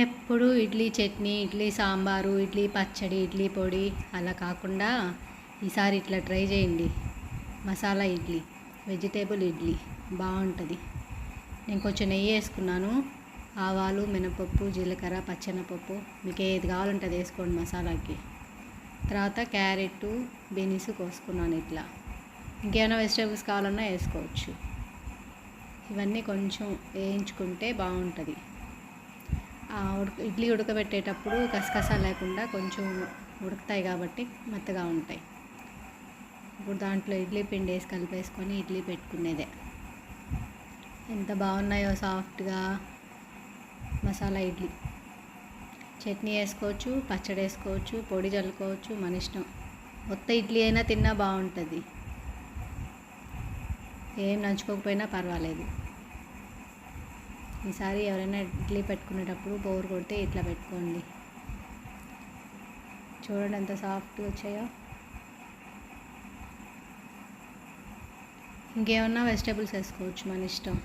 ఎప్పుడు ఇడ్లీ చట్నీ ఇడ్లీ సాంబారు ఇడ్లీ పచ్చడి ఇడ్లీ పొడి అలా కాకుండా ఈసారి ఇట్లా ట్రై చేయండి. మసాలా ఇడ్లీ వెజిటేబుల్ ఇడ్లీ బాగుంటుంది. నేను కొంచెం నెయ్యి వేసుకున్నాను. ఆవాలు మినపప్పు జీలకర్ర పచ్చెనపప్పు మీకు ఏది కావాలంటే అది వేసుకోండి మసాలాకి. తర్వాత క్యారెట్ బీన్స్ కోసుకున్నాను ఇట్లా. ఇంకేమైనా వెజిటేబుల్స్ కావాలన్నా వేసుకోవచ్చు. ఇవన్నీ కొంచెం వేయించుకుంటే బాగుంటుంది. ఇడ్లీ ఉడకబెట్టేటప్పుడు కసకసా లేకుండా కొంచెం ఉడుకుతాయి కాబట్టి మెత్తగా ఉంటాయి. ఇప్పుడు దాంట్లో ఇడ్లీ పిండి వేసి కలిపేసుకొని ఇడ్లీ పెట్టుకునేదే. ఎంత బాగున్నాయో సాఫ్ట్గా మసాలా ఇడ్లీ. చట్నీ వేసుకోవచ్చు పచ్చడి వేసుకోవచ్చు పొడి చల్లుకోవచ్చు మన ఇష్టం. మొత్తం ఇడ్లీ అయినా తిన్నా బాగుంటుంది. ఏం నంచుకోకపోయినా పర్వాలేదు. ఈసారి ఎవరైనా ఇడ్లీ పెట్టుకునేటప్పుడు బోర్ కొడితే ఇట్లా పెట్టుకోండి. చూడండి ఎంత సాఫ్ట్గా వచ్చాయో. ఇంకేమన్నా వెజిటేబుల్స్ వేసుకోవచ్చు మన ఇష్టం.